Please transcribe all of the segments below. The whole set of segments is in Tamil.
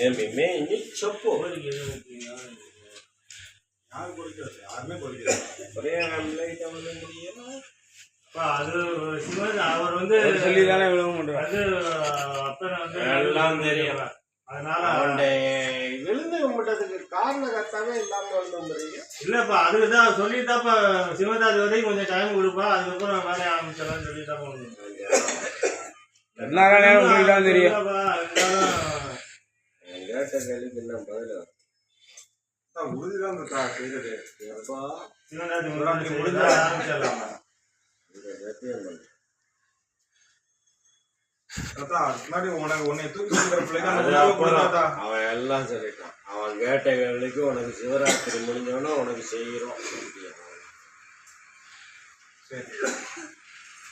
ఏమి మేయి చెప్పు யாரும் கொடுக்கிறது யாருமே கொடுக்கிறது ஒரே லைட் அவனுடைய அப்பா, அது சிவன் அவர் வந்து சொல்லி தானே விழுக மாட்டேன் அது அப்பன் வந்து எல்லாம் தெரியும். அதனால அவனுடைய விழுந்து கும்பிட்டதுக்கு காரண கர்த்தாவே இல்லாம வந்து இல்லப்பா அதுக்குதான் சொல்லிட்டாப்பா சிவதாஸ் வரைக்கும் கொஞ்சம் டைம் கொடுப்பா அதுக்கப்புறம் வேலையை ஆரம்பிச்சிடலாம் சொல்லிட்டாப்பா என்ன நேரம் உங்களுக்கு தான் தெரியும் இல்லப்பா, இருந்தாலும் கேள்விக்கு என்ன பதில் உறுதிதான் செய்யறது எப்பா முடிஞ்சா உனக்கு உன்னை தூக்கி பிள்ளைங்க அவன் எல்லாம் சொல்லிட்டான் அவன் கேட்ட வேலைக்கு உனக்கு சிவராத்திரி முடிஞ்சவொன்னே உனக்கு செய்யறோம் சரி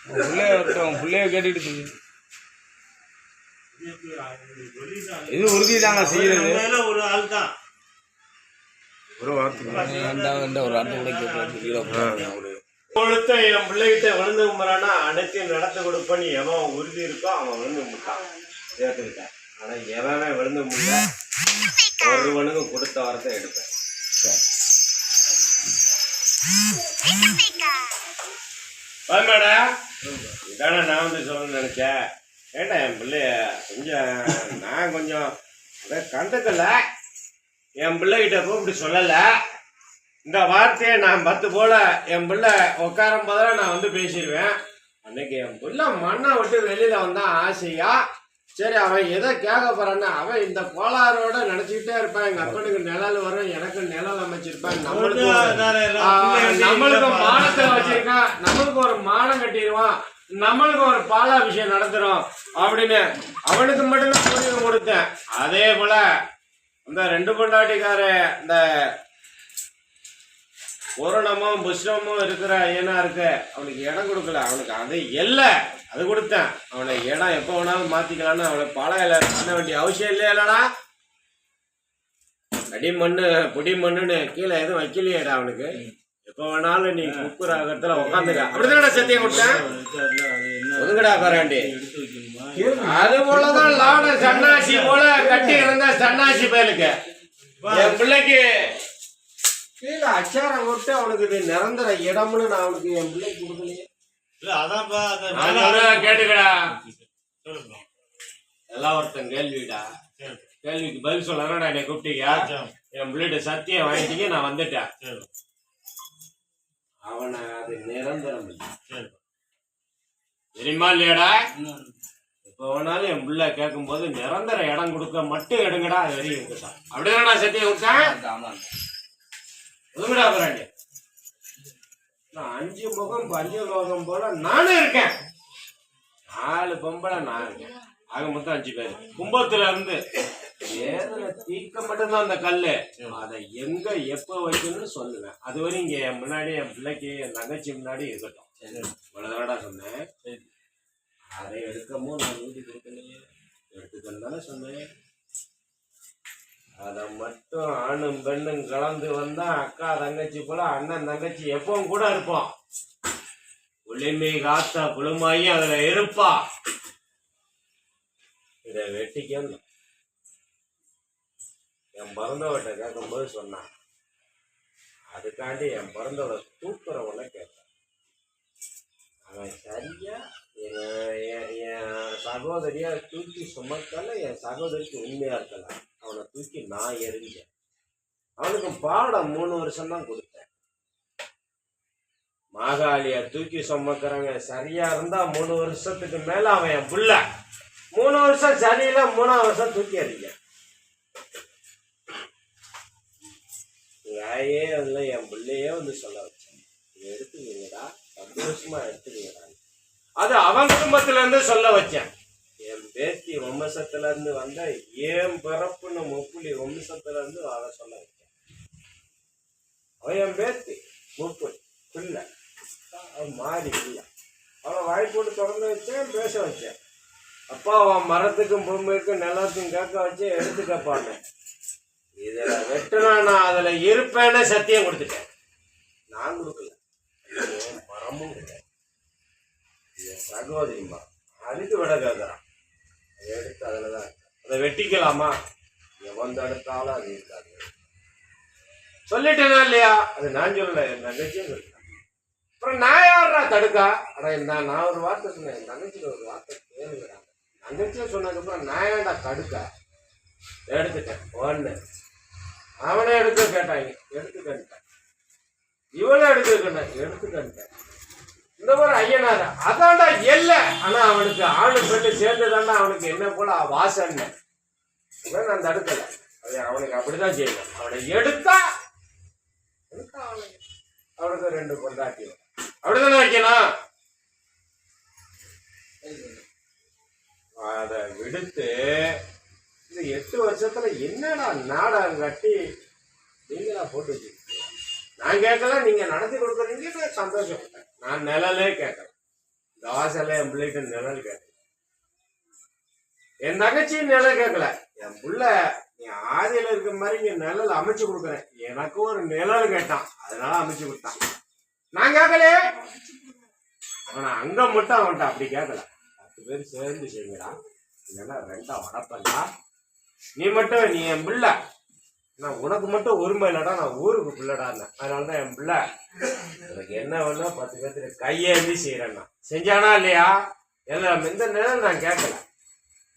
பிள்ளைய பிள்ளைய கேட்டுட்டு இது உறுதி தாங்க செய்யறது. ஒரு ஆள் தான். ஒரு வார்த்தை ஒரு வார்த்தை கூட கேட்கறது கொடுத்த என் பிள்ளைகிட்ட விழுந்து கும்புறானா அனைத்தையும் நடத்தி கொடுப்பேன்னு எவன் உறுதி இருக்கோ அவன் விழுந்து கும்பிட்டான். சேர்த்துக்கிட்டேன் ஆனா எவன் விழுந்து கும்பிட ஒருவனுக்கு கொடுத்த வாரத்தை எடுப்பேன். மேடா இதானே நான் வந்து சொல்லணும்னு நினைச்சேன். ஏண்டா என் பிள்ளைய? கொஞ்சம் நான் கொஞ்சம் அதை கண்டுக்கல. என் பிள்ளைகிட்ட கூப்பிட்டு சொல்லலை. இந்த வார்த்தையை நான் பத்து போல என் பிள்ளை உட்காரும் போதெல்லாம் நான் வந்து பேசிடுவேன் அன்னைக்கு என் பிள்ளை மண்ணை விட்டு வெளியில வந்தான் ஆசையா? சரி அவன் எதை கேட்க போறான்னு அவன் இந்த கோளாரோட நினைச்சுக்கிட்டே இருப்பான். எங்க அப்பனுக்கு நிழல் வரும் எனக்கு நிழல் அமைச்சிருப்பான். நம்மளுக்கு நம்மளுக்கு மானத்தை வச்சிருக்கான். நம்மளுக்கு ஒரு மானம் கட்டிடுவான். நம்மளுக்கு ஒரு பாலாபிஷேகம் நடத்துறோம் அப்படின்னு அவனுக்கு மட்டும்தான் புரிதல் கொடுத்தேன். அதே போல இந்த ரெண்டு பொண்டாட்டிக்கார இந்த பூரணமும் புஷ்ணமும் இருக்கிற ஐயனா இருக்கு. அவனுக்கு இடம் கொடுக்கல. அவனுக்கு அது இல்லை. அது கொடுத்தேன். அவனை இடம் எப்போ வேணாலும் மாத்திக்கலாம்னு அவனை பழையில பண்ண வேண்டிய அவசியம் இல்லையாடா அடி மண்ணு பொடி மண்ணுன்னு கீழே எதுவும் வைக்கலையேடா அவனுக்கு. எப்போ வேணாலும் நீ குக்குற அகத்துல உட்காந்துக்க அப்படிதானே சத்தியம் கொடுத்தேன்? ஒதுங்கடா கராண்டி அது போலதான் லாட சன்னாசி போல கட்டி இருந்த சன்னாசி பயலுக்கு. என் பிள்ளைக்கு கீழே அச்சாரம் விட்டு அவனுக்கு இது நிரந்தர இடம்னு நான் அவனுக்கு என் பிள்ளைக்கு கொடுக்கலையே. நான் கேட்டுக்கடா. எல்லாம் ஒருத்தன் கேள்விடா. சரி. கேள்விக்கு பதில் சொல்லணும் என்னை கூப்பிட்டீங்க. என் பிள்ளைகிட்ட சத்தியம் வாங்கிட்டீங்க நான் வந்துட்டேன். அவனை அது நிரந்தரம் இல்லை. தெரியுமா இல்லையாடா? இப்போ வேணாலும் என் பிள்ளை கேட்கும்போது நிரந்தர இடம் கொடுக்க மட்டும் எடுங்கடா அது வரையும் இருக்கட்டும். அப்படிதானடா சத்தியம் கொடுத்தேன் ஒதுங்கடா பிராண்டி. நான் அஞ்சு முகம் பஞ்சலோகம் போல நானும் இருக்கேன். நாலு பொம்பளை நான் இருக்கேன். ஆக மொத்தம் அஞ்சு பேர். கும்பத்துல இருந்து வேதனை தீர்க்க மட்டும்தான் அந்த கல்லு. அதை எங்க எப்ப வைக்கணும்னு சொல்லுவேன். அது வரையும் இங்க என் முன்னாடி என் பிள்ளைக்கு என் தங்கச்சி முன்னாடி இருக்கட்டும். இவ்வளவுதானடா சொன்னேன். அதை எடுக்கமோ நான் ஊதி கொடுக்கலையே. எடுத்துக்கன்னு சொன்னேன். அதை மட்டும் ஆணும் பெண்ணும் கலந்து வந்தா அக்கா தங்கச்சி போல அண்ணன் தங்கச்சி எப்பவும் கூட இருப்போம் புளிமை காத்த புழுமாயி அதுல இருப்பா. இதை வெட்டிக்கணும் என் பிறந்தவட்ட கேட்கும்போது சொன்னான். அதுக்காண்டி என் பிறந்தவரை தூக்குறவனை கேட்டான். அவன் சரியா என் சகோதரியா தூக்கி சுமக்கல என் சகோதரிக்கு உண்மையா இருக்கல. அவனை தூக்கி நான் எறிஞ்சேன். அவனுக்கு பாடம் மூணு வருஷம் தான் கொடுத்தேன். மாகாளிய தூக்கி சுமக்கிறவங்க சரியா இருந்தா மூணு வருஷத்துக்கு மேல அவன் என் புள்ள. மூணு வருஷம் சனியில மூணாவது வருஷம் தூக்கி எறிஞ்ச யாயே வந்து என் பிள்ளையே வந்து சொல்ல வச்சேன் எடுத்துக்கீங்கடா சந்தோஷமா எடுத்துக்கீங்கடா அது அவன் குடும்பத்துல இருந்து சொல்ல வச்சேன் என் பேத்தி வம்சத்துல இருந்து வந்த ஏன் பிறப்புன்னு முப்புலி வம்சத்துல இருந்து அதை சொல்ல வச்சேன் அவன் என் பேத்தி முப்புலி பிள்ளை. அவன் மாறி இல்லை அவளை வாய்ப்பு போட்டு திறந்து வச்சேன் பேச வச்சேன். அப்பா அவன் மரத்துக்கும் பூமிக்கும் நிலத்துக்கும் கேட்க வச்சு எடுத்து எடுத்துக்கப்பான்னு. இதில் வெட்டுனா நான் அதில் இருப்பேன்னு சத்தியம் கொடுத்துட்டேன். நான் கொடுக்கல. மரமும் கிடையாது என் சகோதரிமா அதுக்கு விட கேட்குறான் அதை எடுத்து அதில் தான் அதை வெட்டிக்கலாமா? எவன் தடுத்தாலும் அது இருக்காது. சொல்லிட்டேனா இல்லையா? அது நான் சொல்லல என் தங்கச்சியும் சொல்லிட்டேன் அப்புறம் நான் யாரா தடுக்கா? அட நான் நான் ஒரு வார்த்தை சொன்னேன். என் தங்கச்சியில் ஒரு வார்த்தை தங்கச்சியும் சொன்னதுக்கப்புறம் நான் ஏன்டா தடுக்க? எடுத்துட்டேன். ஒன்று அவனே எடுத்து கேட்டாங்க எடுத்துக்கிட்டேன் இவனும் எடுத்துக்கிட்டேன் எடுத்துக்கிட்டேன் இந்த மாதிரி ஐயனார். அதான்டா இல்லை ஆனால் அவனுக்கு ஆணு பெண்ணு சேர்ந்ததாண்டா அவனுக்கு என்ன போல வாசனை இவன் நான் தடுக்கல. அது அவனுக்கு அப்படிதான் செய்யணும் அவனை எடுத்தா எடுத்தா அவனுக்கு. அவனுக்கு ரெண்டு பொண்டாட்டி அப்படிதானே வைக்கணும் அதை விடுத்து இந்த எட்டு வருஷத்துல என்னடா நாடகம் கட்டி நீங்களா போட்டு வச்சிருக்கீங்க? நான் கேட்கல நீங்க நடத்தி கொடுக்குறீங்க சந்தோஷம் சந்தோஷப்பட்டேன். நான் நிழலே கேட்கல. தாசல என் பிள்ளைகிட்ட நிழல் கேட்கல என் தங்கச்சியும் நிழல் கேட்கல. என் புள்ள நீ ஆதியில இருக்கிற மாதிரி இங்க நிழல் அமைச்சு கொடுக்குறேன். எனக்கு ஒரு நிழல் கேட்டான். அதனால அமைச்சு கொடுத்தான். நான் கேட்கலையே. ஆனா அங்க மட்டும் அவன்கிட்ட அப்படி கேட்கல. பத்து பேர் சேர்ந்து செய்யலாம் இல்லைன்னா ரெண்டா வடப்பண்ணா நீ மட்டும் நீ என் பிள்ளை. நான் உனக்கு மட்டும் உரிமை இல்லைடா நான் ஊருக்கு பிள்ளைடான்னு அதனால தான் என் பிள்ளை. எனக்கு என்ன வேணும் பத்து பேர்த்துல கையேந்தி செய்யறேன்னா. செஞ்சானா இல்லையா? எல்லாம் எந்த நேரம் நான் கேட்கல.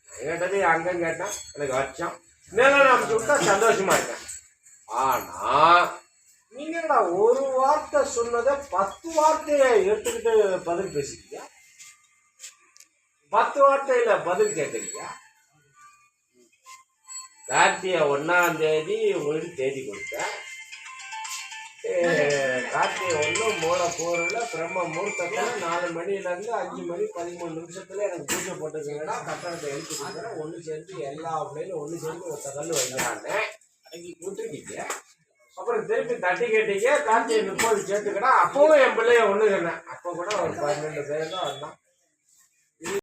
நான் கேட்டது அங்கே கேட்டேன். எனக்கு வச்சான் நேரம் நான் விட்டா சந்தோஷமா இருக்கேன். ஆனா நீங்க ஒரு வார்த்தை சொன்னதை பத்து வார்த்தையை எடுத்துக்கிட்டு பதில் பேசுறீங்க பத்து வார்த்தையில பதில் கேட்குறீங்க கார்த்திகை ஒன்னாம் தேதி உங்களுக்கு தேதி கொடுத்தேன். கார்த்திகை ஒன்று மூல போரில் பிரம்ம முகூர்த்தத்தில் நாலு மணிலேருந்து அஞ்சு மணி பதிமூணு நிமிஷத்தில் எனக்கு பூஜை போட்டுருக்கீங்கன்னா கட்டணத்தை எழுத்து கொடுக்குறேன். ஒன்று சேர்ந்து எல்லா பிள்ளைகளும் ஒன்று சேர்ந்து ஒரு கல் வைக்கிறாங்க. அன்னைக்கு கொடுத்துருக்கீங்க. அப்புறம் திருப்பி தட்டி கேட்டீங்க கார்த்திகை முப்பது சேர்த்துக்கிட்டா அப்பவும் என் பிள்ளைய ஒன்று சொன்னேன் அப்போ கூட ஒரு பன்னெண்டு பேர் தான் வந்தான்